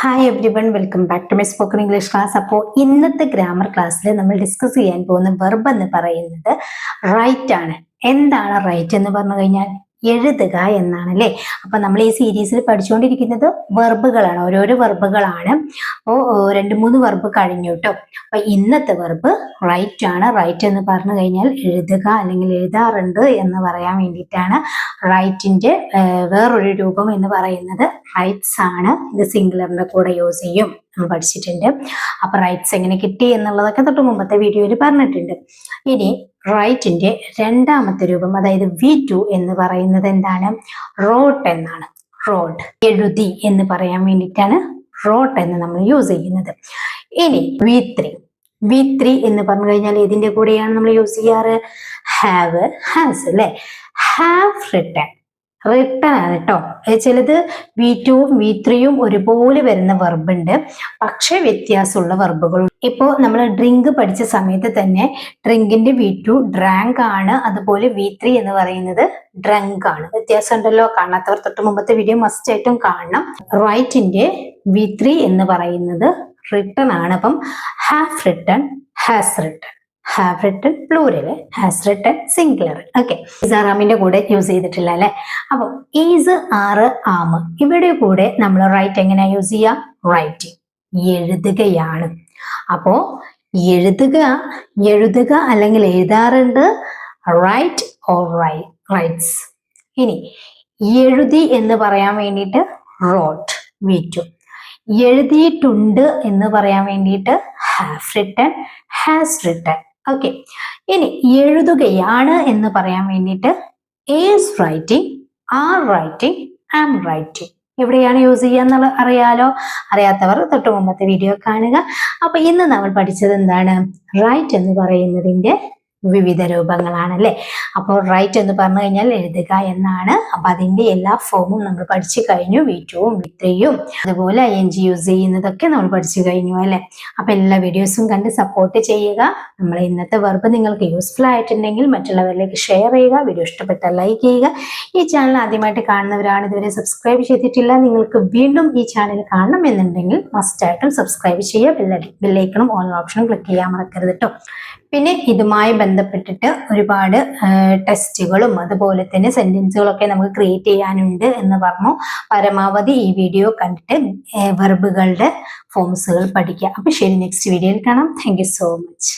Hi everyone welcome back to my spoken English class അപ്പോൾ ഇന്നത്തെ grammar ക്ലാസ്സിൽ നമ്മൾ ഡിസ്കസ് ചെയ്യാൻ പോകുന്ന വെർബ് എന്ന് പറയുന്നത് റൈറ്റ് ആണ്. എന്താണ് റൈറ്റ് എന്ന് പറഞ്ഞു കഴിഞ്ഞാൽ? എഴുതുക എന്നാണ് അല്ലേ അപ്പൊ നമ്മൾ ഈ സീരീസിൽ പഠിച്ചുകൊണ്ടിരിക്കുന്നത് വെർബുകളാണ് ഓരോരോ വെർബുകളാണ് അപ്പോൾ രണ്ട് മൂന്ന് വെർബ് കഴിഞ്ഞു കേട്ടോ അപ്പൊ ഇന്നത്തെ വെർബ് റൈറ്റ് ആണ്. റൈറ്റ് എന്ന് പറഞ്ഞു കഴിഞ്ഞാൽ എഴുതുക അല്ലെങ്കിൽ എഴുതാറുണ്ട് എന്ന് പറയാൻ വേണ്ടിയിട്ടാണ് റൈറ്റിന്റെ വേറൊരു രൂപം എന്ന് പറയുന്നത് റൈറ്റ്സ് ആണ്. ഇത് സിംഗുലറിന്റെ കൂടെ യൂസ് ചെയ്യും. നമ്മൾ പഠിച്ചിട്ടുണ്ട്. അപ്പൊ റൈറ്റ്സ് എങ്ങനെ കിട്ടി എന്നുള്ളതൊക്കെ തൊട്ട് മുമ്പത്തെ വീഡിയോയിൽ പറഞ്ഞിട്ടുണ്ട്. ഇനി റൈറ്റിന്റെ രണ്ടാമത്തെ രൂപം അതായത് വി ടു എന്ന് പറയുന്നത് എന്താണ്? റോട്ട് എന്നാണ്. റോഡ് എഴുതി എന്ന് പറയാൻ വേണ്ടിയിട്ടാണ് റോട്ട് എന്ന് നമ്മൾ യൂസ് ചെയ്യുന്നത്. ഇനി വി ത്രീ വി ത്രീ എന്ന് പറഞ്ഞു കഴിഞ്ഞാൽ ഇതിന്റെ കൂടെയാണ് നമ്മൾ യൂസ് ചെയ്യാറ്? ഹാവ് ഹാസ് അല്ലെ? ഹാവ് റിട്ടൺ റിട്ടൺ ആണ് കേട്ടോ. ചിലത് വി ടുവും വി ത്രീയും ഒരുപോലെ വരുന്ന വെർബുണ്ട് പക്ഷെ വ്യത്യാസമുള്ള വെർബുകൾ ഇപ്പോൾ നമ്മൾ ഡ്രിങ്ക് പഠിച്ച സമയത്ത് തന്നെ ഡ്രിങ്കിന്റെ വി ടു ഡ്രാങ്ക് ആണ്. അതുപോലെ വി ത്രീ എന്ന് പറയുന്നത് ഡ്രങ്ക് ആണ്. വ്യത്യാസം ഉണ്ടല്ലോ കാണാത്തവർ തൊട്ട് മുമ്പത്തെ വീഡിയോ മസ്റ്റ് ആയിട്ടും കാണണം. റൈറ്റിന്റെ വി ത്രീ എന്ന് പറയുന്നത് റിട്ടൺ ആണ്. അപ്പം have written has written have written plural has written singular okay ആറാമിന്റെ കൂടെ യൂസ് ചെയ്തിട്ടില്ല അല്ലെ? അപ്പോൾ ഈസ് ആറ് ആമ് ഇവിടെ കൂടെ നമ്മൾ റൈറ്റ് എങ്ങനെയാ യൂസ് ചെയ്യാം? റൈറ്റിംഗ് എഴുതുകയാണ്. അപ്പോ എഴുതുക എഴുതുക അല്ലെങ്കിൽ എഴുതാറുണ്ട് റൈറ്റ് ഓർ റൈറ്റ്സ് ഇനി എഴുതി എന്ന് പറയാൻ വേണ്ടിയിട്ട് റോട്ട് വീറ്റു. എഴുതിയിട്ടുണ്ട് എന്ന് പറയാൻ വേണ്ടിയിട്ട് have written has written okay ഇനി എഴുതുകയാണ് എന്ന് പറയാൻ വേണ്ടിയിട്ട് is writing are writing am writing എവിടെയാണ് യൂസ് ചെയ്യുക അറിയാലോ. അറിയാത്തവർ തൊട്ട് മുമ്പത്തെ വീഡിയോ കാണുക. അപ്പൊ ഇന്ന് നമ്മൾ പഠിച്ചത് എന്താണ്? റൈറ്റ് എന്ന് പറയുന്നതിന്റെ വിവിധ രൂപങ്ങളാണ് അല്ലെ അപ്പോൾ റൈറ്റ് എന്ന് പറഞ്ഞു കഴിഞ്ഞാൽ എഴുതുക എന്നാണ്. അപ്പൊ അതിന്റെ എല്ലാ ഫോമും നമ്മൾ പഠിച്ചു കഴിഞ്ഞു. വീറ്റുവും വിത്രയും അതുപോലെ ഐ എൻ ജി യൂസ് ചെയ്യുന്നതൊക്കെ നമ്മൾ പഠിച്ചു കഴിഞ്ഞു അല്ലെ? അപ്പൊ എല്ലാ വീഡിയോസും കണ്ട് സപ്പോർട്ട് ചെയ്യുക. നമ്മൾ ഇന്നത്തെ വെർബ് നിങ്ങൾക്ക് യൂസ്ഫുൾ ആയിട്ടുണ്ടെങ്കിൽ മറ്റുള്ളവരിലേക്ക് ഷെയർ ചെയ്യുക. വീഡിയോ ഇഷ്ടപ്പെട്ട ലൈക്ക് ചെയ്യുക. ഈ ചാനൽ ആദ്യമായിട്ട് കാണുന്നവരാണ് ഇതുവരെ സബ്സ്ക്രൈബ് ചെയ്തിട്ടില്ല. നിങ്ങൾക്ക് വീണ്ടും ഈ ചാനൽ കാണണം എന്നുണ്ടെങ്കിൽ മസ്റ്റായിട്ടും സബ്സ്ക്രൈബ് ചെയ്യുക. ബെല്ലൈക്കണം ഓൺ ഓപ്ഷനും ക്ലിക്ക് ചെയ്യാൻ മറക്കരുത് കേട്ടോ പിന്നെ ഇതുമായി ബന്ധപ്പെട്ടിട്ട് ഒരുപാട് ടെസ്റ്റുകളും അതുപോലെ തന്നെ സെന്റൻസുകളൊക്കെ നമുക്ക് ക്രിയേറ്റ് ചെയ്യാനുണ്ട് എന്ന് പറഞ്ഞു. പരമാവധി ഈ വീഡിയോ കണ്ടിട്ട് വെർബുകളുടെ ഫോംസുകൾ പഠിക്കുക. അപ്പൊ ശരി നെക്സ്റ്റ് വീഡിയോയിൽ കാണാം. Thank so much